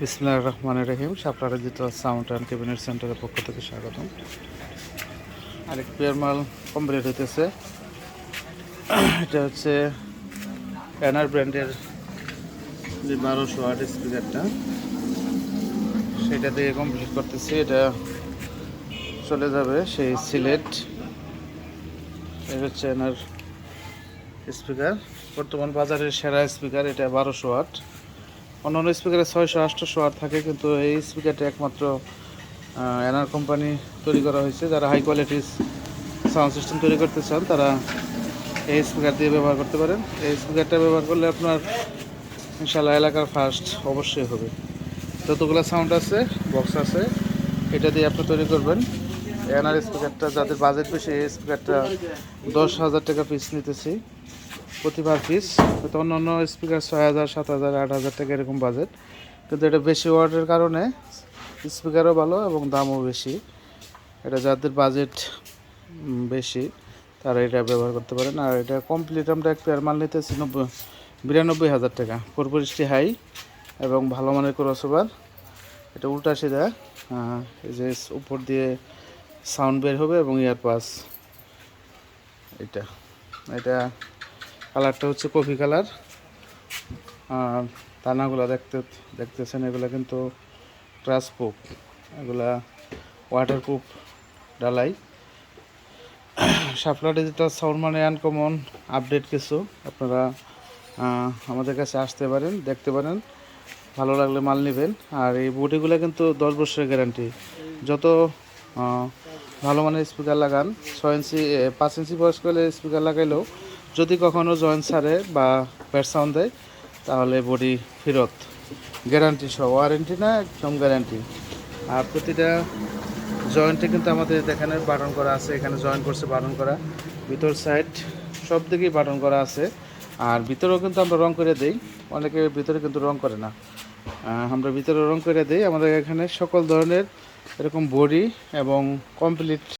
বিসমুল্লাহ রহমান রহিম। সাপড়া ডিজিটাল সাউন্ড অ্যান্ড ক্যাবিনেট সেন্টারের পক্ষ থেকে স্বাগতম। আরেক পেয়ার মাল কমপ্লিট হইতেছে। এটা হচ্ছে প্যানার ব্র্যান্ডের যে বারোশো আট স্পিকারটা, সেটা দিয়ে কমপ্লিট করতেছি। এটা চলে যাবে সেই সিলেট। এটা হচ্ছে এনার স্পিকার। বর্তমান বাজারের সেরা স্পিকার, এটা বারোশো আট। অন্যান্য স্পিকারে ছয়শো আটশোশো আর থাকে, কিন্তু এই স্পিকারটা একমাত্র এনার কোম্পানি তৈরি করা হয়েছে। যারা হাই কোয়ালিটির সাউন্ড সিস্টেম তৈরি করতে চান, তারা এই স্পিকার দিয়ে ব্যবহার করতে পারেন। এই স্পিকারটা ব্যবহার করলে আপনার ইনশাল্লাহ এলাকার ফার্স্ট অবশ্যই হবে। যতগুলো সাউন্ড আছে বক্স আছে, এটা দিয়ে আপনি তৈরি করবেন। এনার স্পিকারটা, যাদের বাজেট বেশি, এই স্পিকারটা দশ হাজার টাকা পিস নিতেছি, প্রতিবার পিস হয়তো অন্য অন্য স্পিকার ছয় হাজার, সাত হাজার, আট হাজার টাকা এরকম বাজেট কিন্তু এটা বেশি ওয়ার্ডের কারণে স্পিকারও ভালো এবং দামও বেশি। এটা যাদের বাজেট বেশি, তারা এটা ব্যবহার করতে পারেন। আর এটা কমপ্লিট আমরা এক পেয়ার মাল নিতেছি নব্বই, বিরানব্বই হাজার টাকা। পরপরিষ্টি হাই এবং ভালো মানের ক্রসওভার এটা উল্টা সিধা এই যে উপর দিয়ে সাউন্ড বের হবে এবং ইয়ারপাস। এটা। এটা কালারটা হচ্ছে কফি কালার। আর দানাগুলো দেখতে, দেখতেছেন, এগুলো কিন্তু ট্রাস প্রুফ এগুলা ওয়াটার প্রুফ ডালাই সাপলা ডিজিটাল সাউন্ড মানে আনকমন আপডেট কিছু। আপনারা আমাদের কাছে আসতে পারেন, দেখতে পারেন। ভালো লাগলে মাল নেবেন। আর এই বডিগুলো কিন্তু দশ বছরের গ্যারান্টি। যত ভালো মানের স্পিকার লাগান। ছয় ইঞ্চি পাঁচ ইঞ্চি বয়স্ক হলে স্পিকার লাগাইলেও যদি কখনো জয়েন্ট ছাড়ে বা ব্যাট সাউন্ড দেয়, তাহলে বডি ফেরত। গ্যারান্টি সহ ওয়ারেন্টি না, একদম গ্যারান্টি আর প্রতিটা জয়েন্টে কিন্তু আমাদের এখানে বাটন করা আছে, এখানে জয়েন্ট করছে, বাটন করা। ভিতর সাইড সব দিকেই বাটন করা আছে। আর ভিতরেও কিন্তু আমরা রং করে দেই, অনেকে ভিতরে কিন্তু রং করে না। আমরা ভিতরে রং করে দিই। আমাদের এখানে সকল ধরনের এরকম বডি এবং কমপ্লিট